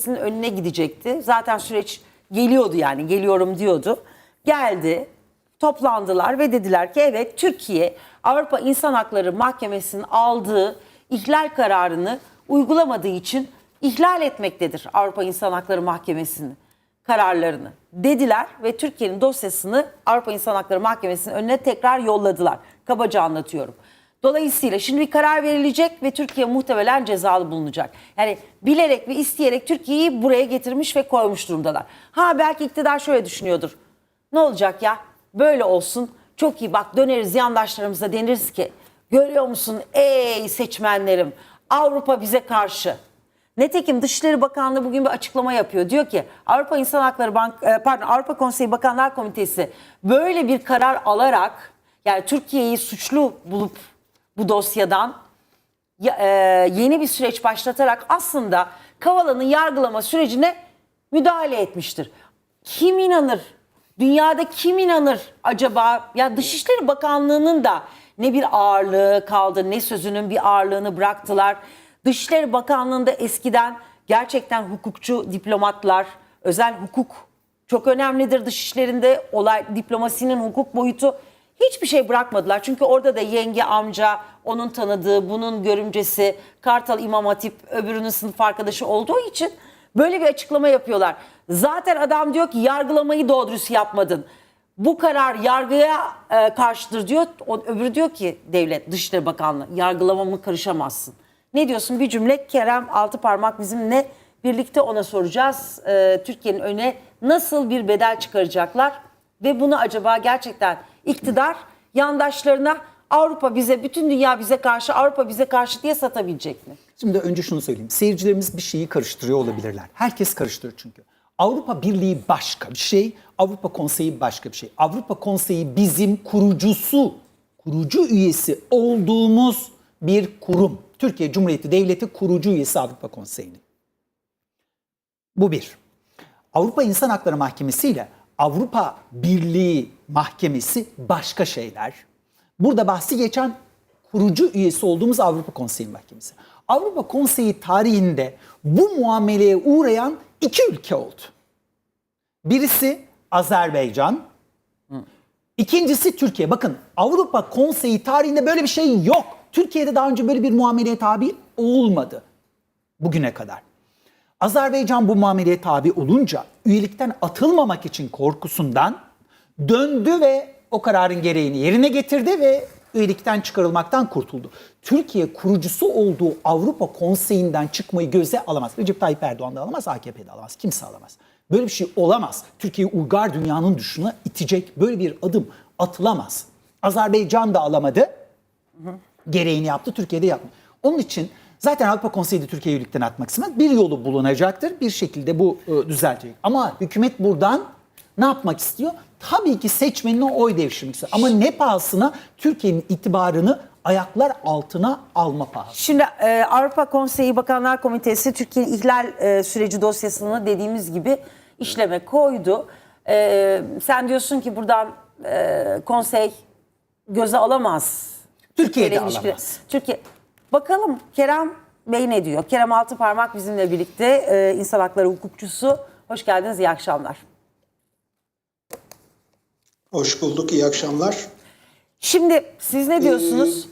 Mahkemesi'nin önüne gidecekti. Zaten süreç geliyordu yani geliyorum diyordu. Geldi, toplandılar ve dediler ki evet Türkiye Avrupa İnsan Hakları Mahkemesi'nin aldığı ihlal kararını uygulamadığı için ihlal etmektedir Avrupa İnsan Hakları Mahkemesi'nin kararlarını dediler ve Türkiye'nin dosyasını Avrupa İnsan Hakları Mahkemesi'nin önüne tekrar yolladılar. Kabaca anlatıyorum. Dolayısıyla şimdi bir karar verilecek ve Türkiye muhtemelen cezalı bulunacak. Yani bilerek ve isteyerek Türkiye'yi buraya getirmiş ve koymuş durumdalar. Ha belki iktidar şöyle düşünüyordur. Ne olacak ya? Böyle olsun. Çok iyi bak döneriz yandaşlarımıza deniriz ki görüyor musun ey seçmenlerim Avrupa bize karşı. Nitekim Dışişleri Bakanlığı bugün bir açıklama yapıyor. Diyor ki Avrupa İnsan Hakları Bank e, pardon Avrupa Konseyi Bakanlar Komitesi böyle bir karar alarak yani Türkiye'yi suçlu bulup bu dosyadan ya- e, yeni bir süreç başlatarak aslında Kavala'nın yargılama sürecine müdahale etmiştir. Kim inanır? Dünyada kim inanır acaba? Ya Dışişleri Bakanlığı'nın da ne bir ağırlığı kaldı, ne sözünün bir ağırlığını bıraktılar. Dışişleri Bakanlığı'nda eskiden gerçekten hukukçu diplomatlar, özel hukuk çok önemlidir dışişlerinde. Olay diplomasinin hukuk boyutu hiçbir şey bırakmadılar. Çünkü orada da yenge, amca, onun tanıdığı, bunun görümcesi, Kartal İmam Hatip, öbürünün sınıf arkadaşı olduğu için böyle bir açıklama yapıyorlar. Zaten adam diyor ki yargılamayı doğru yapmadın. Bu karar yargıya e, karşıdır diyor. O, öbürü diyor ki devlet, Dışişleri Bakanlığı yargılamamı karışamazsın. Ne diyorsun? Bir cümle Kerem Altıparmak bizimle birlikte ona soracağız. E, Türkiye'nin öne nasıl bir bedel çıkaracaklar? Ve bunu acaba gerçekten iktidar yandaşlarına Avrupa bize, bütün dünya bize karşı, Avrupa bize karşı diye satabilecek mi? Şimdi önce şunu söyleyeyim. Seyircilerimiz bir şeyi karıştırıyor olabilirler. Herkes karıştırır çünkü. Avrupa Birliği başka bir şey, Avrupa Konseyi başka bir şey. Avrupa Konseyi bizim kurucusu, kurucu üyesi olduğumuz bir kurum. Türkiye Cumhuriyeti Devleti kurucu üyesi Avrupa Konseyi'nin. Bu bir. Avrupa İnsan Hakları Mahkemesi ile Avrupa Birliği Mahkemesi başka şeyler. Burada bahsi geçen kurucu üyesi olduğumuz Avrupa Konseyi Mahkemesi. Avrupa Konseyi tarihinde bu muameleye uğrayan iki ülke oldu. Birisi Azerbaycan, İkincisi Türkiye. Bakın Avrupa Konseyi tarihinde böyle bir şey yok. Türkiye'de daha önce böyle bir muameleye tabi olmadı bugüne kadar. Azerbaycan bu muameleye tabi olunca üyelikten atılmamak için korkusundan döndü ve o kararın gereğini yerine getirdi ve üyelikten çıkarılmaktan kurtuldu. Türkiye kurucusu olduğu Avrupa Konseyi'nden çıkmayı göze alamaz. Recep Tayyip Erdoğan da alamaz, AKP de alamaz. Kimse alamaz. Böyle bir şey olamaz. Türkiye'yi uygar dünyanın dışına itecek böyle bir adım atılamaz. Azerbaycan da alamadı gereğini yaptı, Türkiye'de yapmadı. Onun için zaten Avrupa Konseyi de Türkiye'yi üyelikten atmak istemez. Bir yolu bulunacaktır. Bir şekilde bu e, düzeltecek. Ama hükümet buradan ne yapmak istiyor? Tabii ki seçmenine oy devşirmek istiyor. Ama ne pahasına? Türkiye'nin itibarını ayaklar altına alma pahası. Şimdi e, Avrupa Konseyi Bakanlar Komitesi Türkiye ihlal e, süreci dosyasını dediğimiz gibi işleme koydu. E, sen diyorsun ki buradan e, konsey göze alamaz. Türkiye'de ilişkileri- alamaz. Türkiye. Bakalım Kerem Bey ne diyor? Kerem Altıparmak bizimle birlikte e, insan hakları hukukçusu. Hoş geldiniz, iyi akşamlar. Hoş bulduk, iyi akşamlar. Şimdi siz ne diyorsunuz?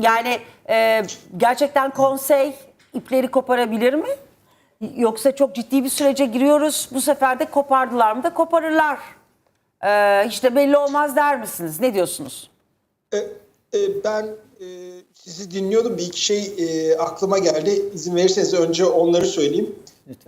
Yani e, gerçekten konsey ipleri koparabilir mi? Yoksa çok ciddi bir sürece giriyoruz. Bu sefer de kopardılar mı da koparırlar. E, hiç de belli olmaz der misiniz? Ne diyorsunuz? E, e, ben e, sizi dinliyordum. Bir iki şey e, aklıma geldi. İzin verirseniz önce onları söyleyeyim.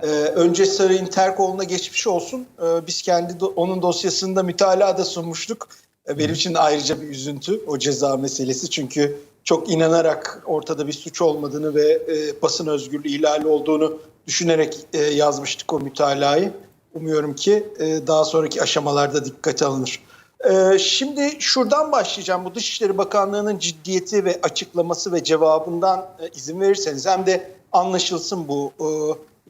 E, önce Sarayın Terkoğlu'na geçmiş olsun. E, biz kendi do- onun dosyasında mütalaa da sunmuştuk. E, benim için de ayrıca bir üzüntü o ceza meselesi. Çünkü çok inanarak ortada bir suç olmadığını ve e, basın özgürlüğü ihlali olduğunu düşünerek e, yazmıştık o mütalayı. Umuyorum ki e, daha sonraki aşamalarda dikkate alınır. Ee, şimdi şuradan başlayacağım. Bu Dışişleri Bakanlığı'nın ciddiyeti ve açıklaması ve cevabından e, izin verirseniz hem de anlaşılsın bu e,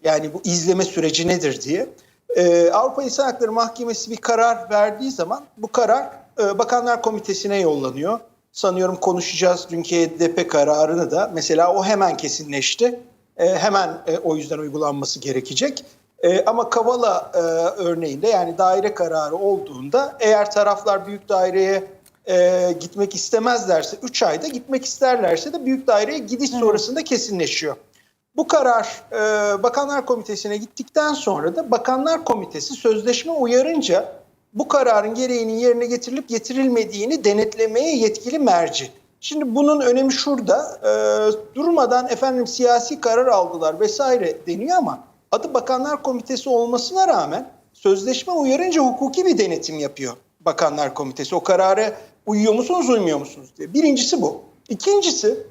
yani bu izleme süreci nedir diye. Ee, Avrupa İnsan Hakları Mahkemesi bir karar verdiği zaman bu karar e, Bakanlar Komitesi'ne yollanıyor. Sanıyorum konuşacağız dünkü HDP kararını da. Mesela o hemen kesinleşti. Hemen o yüzden uygulanması gerekecek. E, ama Kavala e, örneğinde yani daire kararı olduğunda eğer taraflar büyük daireye e, gitmek istemezlerse 3 ayda gitmek isterlerse de büyük daireye gidiş sonrasında kesinleşiyor. Bu karar e, Bakanlar Komitesi'ne gittikten sonra da Bakanlar Komitesi sözleşme uyarınca bu kararın gereğinin yerine getirilip getirilmediğini denetlemeye yetkili merci. Şimdi bunun önemi şurada. E, durmadan efendim siyasi karar aldılar vesaire deniyor ama adı Bakanlar Komitesi olmasına rağmen sözleşme uyarınca hukuki bir denetim yapıyor Bakanlar Komitesi. O karara uyuyor musunuz, uymuyor musunuz diye. Birincisi bu. İkincisi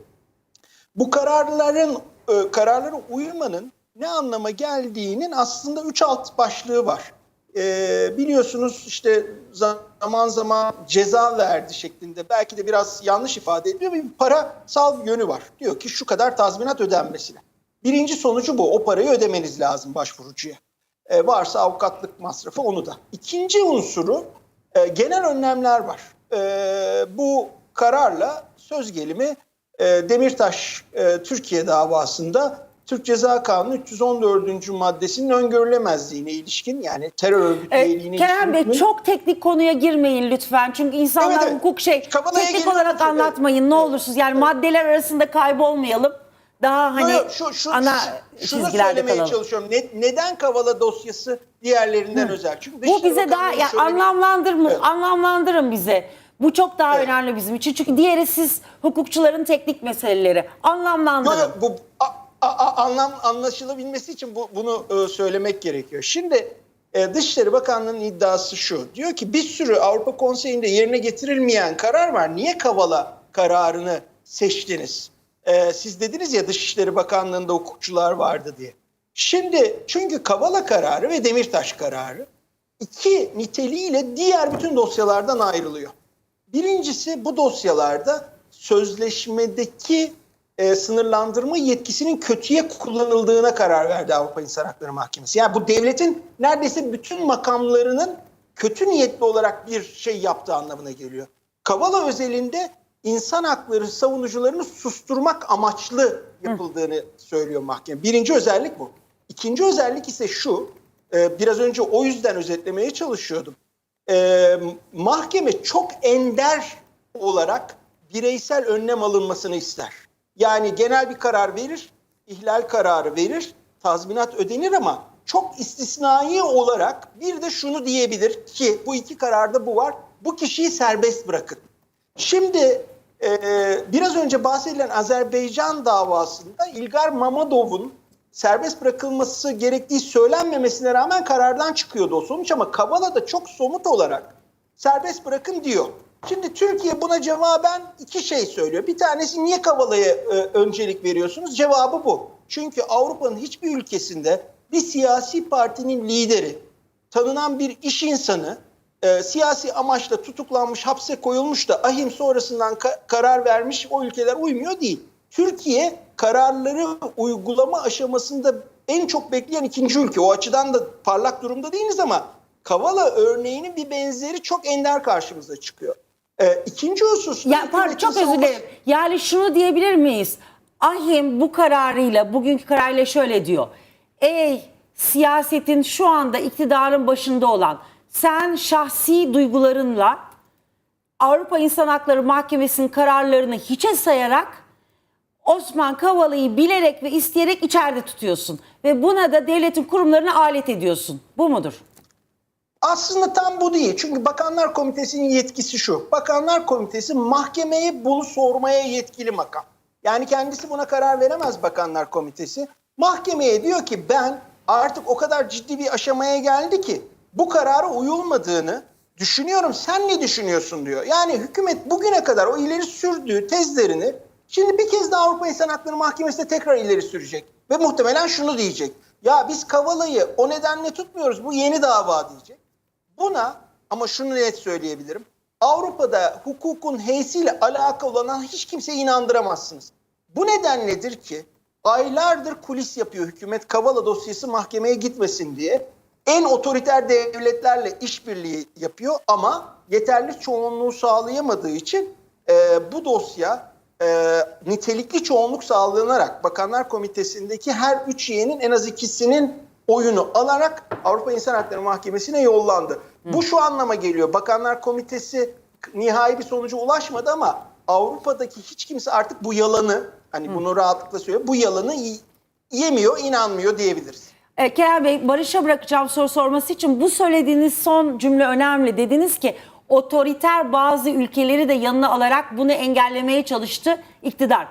bu kararların e, kararlara uymanın ne anlama geldiğinin aslında üç alt başlığı var. E, biliyorsunuz işte zaman zaman ceza verdi şeklinde belki de biraz yanlış ifade ediyor bir parasal yönü var. Diyor ki şu kadar tazminat ödenmesine. Birinci sonucu bu. O parayı ödemeniz lazım başvurucuya. E, varsa avukatlık masrafı onu da. İkinci unsuru e, genel önlemler var. E, bu kararla söz gelimi e, Demirtaş e, Türkiye davasında Türk Ceza Kanunu 314. maddesinin öngörülemezliğine ilişkin yani terör örgütü Evet, üyeliğine Kerem Bey ilişkin çok teknik konuya girmeyin lütfen. Çünkü insanlar Evet, evet. hukuk şey teknik olarak Evet. anlatmayın ne olursunuz. Yani maddeler arasında kaybolmayalım. Daha hani yok, şu, şu, ana şu- şunu çizgilerde söylemeye kalalım. çalışıyorum. Ne- neden Kavala dosyası diğerlerinden özel? Çünkü Bu bize daha ya söylediği- anlamlandırın, Evet. anlamlandırın bize. Bu çok daha Evet. önemli bizim için. Çünkü diğeri siz hukukçuların teknik meseleleri. Anlamlandırın. Yok, bu a- a- a- anlam anlaşılabilmesi için bu, bunu e, söylemek gerekiyor. Şimdi e, Dışişleri Bakanlığı'nın iddiası şu. Diyor ki bir sürü Avrupa Konseyi'nde yerine getirilmeyen karar var. Niye Kavala kararını seçtiniz? E, siz dediniz ya Dışişleri Bakanlığı'nda hukukçular vardı diye. Şimdi çünkü Kavala kararı ve Demirtaş kararı iki niteliğiyle diğer bütün dosyalardan ayrılıyor. Birincisi bu dosyalarda sözleşmedeki e, sınırlandırma yetkisinin kötüye kullanıldığına karar verdi Avrupa İnsan Hakları Mahkemesi. Yani bu devletin neredeyse bütün makamlarının kötü niyetli olarak bir şey yaptığı anlamına geliyor. Kavala özelinde insan hakları savunucularını susturmak amaçlı yapıldığını söylüyor mahkeme. Birinci özellik bu. İkinci özellik ise şu, e, biraz önce o yüzden özetlemeye çalışıyordum e, mahkeme çok ender olarak bireysel önlem alınmasını ister. Yani genel bir karar verir, ihlal kararı verir, tazminat ödenir ama çok istisnai olarak bir de şunu diyebilir ki bu iki kararda bu var. Bu kişiyi serbest bırakın. Şimdi e, biraz önce bahsedilen Azerbaycan davasında İlgar Mamadov'un serbest bırakılması gerektiği söylenmemesine rağmen karardan çıkıyordu o sonuç ama Kavala da çok somut olarak serbest bırakın diyor. Şimdi Türkiye buna cevaben iki şey söylüyor. Bir tanesi niye Kavala'ya e, öncelik veriyorsunuz? Cevabı bu. Çünkü Avrupa'nın hiçbir ülkesinde bir siyasi partinin lideri, tanınan bir iş insanı e, siyasi amaçla tutuklanmış, hapse koyulmuş da ahim sonrasından ka- karar vermiş o ülkeler uymuyor değil. Türkiye kararları uygulama aşamasında en çok bekleyen ikinci ülke. O açıdan da parlak durumda değiliz ama Kavala örneğinin bir benzeri çok ender karşımıza çıkıyor. E, ikinci husus... Ya pardon çok özür dilerim. Yani şunu diyebilir miyiz? Ahim bu kararıyla, bugünkü kararıyla şöyle diyor. Ey siyasetin şu anda iktidarın başında olan sen şahsi duygularınla Avrupa İnsan Hakları Mahkemesi'nin kararlarını hiçe sayarak Osman Kavala'yı bilerek ve isteyerek içeride tutuyorsun. Ve buna da devletin kurumlarına alet ediyorsun. Bu mudur? Aslında tam bu değil. Çünkü Bakanlar Komitesi'nin yetkisi şu. Bakanlar Komitesi mahkemeye bunu sormaya yetkili makam. Yani kendisi buna karar veremez Bakanlar Komitesi. Mahkemeye diyor ki ben artık o kadar ciddi bir aşamaya geldi ki bu karara uyulmadığını düşünüyorum. Sen ne düşünüyorsun diyor. Yani hükümet bugüne kadar o ileri sürdüğü tezlerini şimdi bir kez daha Avrupa İnsan Hakları Mahkemesi'nde tekrar ileri sürecek. Ve muhtemelen şunu diyecek. Ya biz Kavala'yı o nedenle tutmuyoruz. Bu yeni dava diyecek. Buna ama şunu net söyleyebilirim. Avrupa'da hukukun heysiyle alakalı olan hiç kimseyi inandıramazsınız. Bu nedenledir ki aylardır kulis yapıyor hükümet Kavala dosyası mahkemeye gitmesin diye. En otoriter devletlerle işbirliği yapıyor ama yeterli çoğunluğu sağlayamadığı için e, bu dosya e, nitelikli çoğunluk sağlanarak Bakanlar Komitesi'ndeki her üç üyenin en az ikisinin oyunu alarak Avrupa İnsan Hakları Mahkemesi'ne yollandı. Bu şu anlama geliyor. Bakanlar Komitesi nihai bir sonuca ulaşmadı ama Avrupa'daki hiç kimse artık bu yalanı hani bunu rahatlıkla söylüyor. Bu yalanı yemiyor, inanmıyor diyebiliriz. E, Kerem Bey Barış'a bırakacağım soru sorması için bu söylediğiniz son cümle önemli. Dediniz ki otoriter bazı ülkeleri de yanına alarak bunu engellemeye çalıştı iktidar.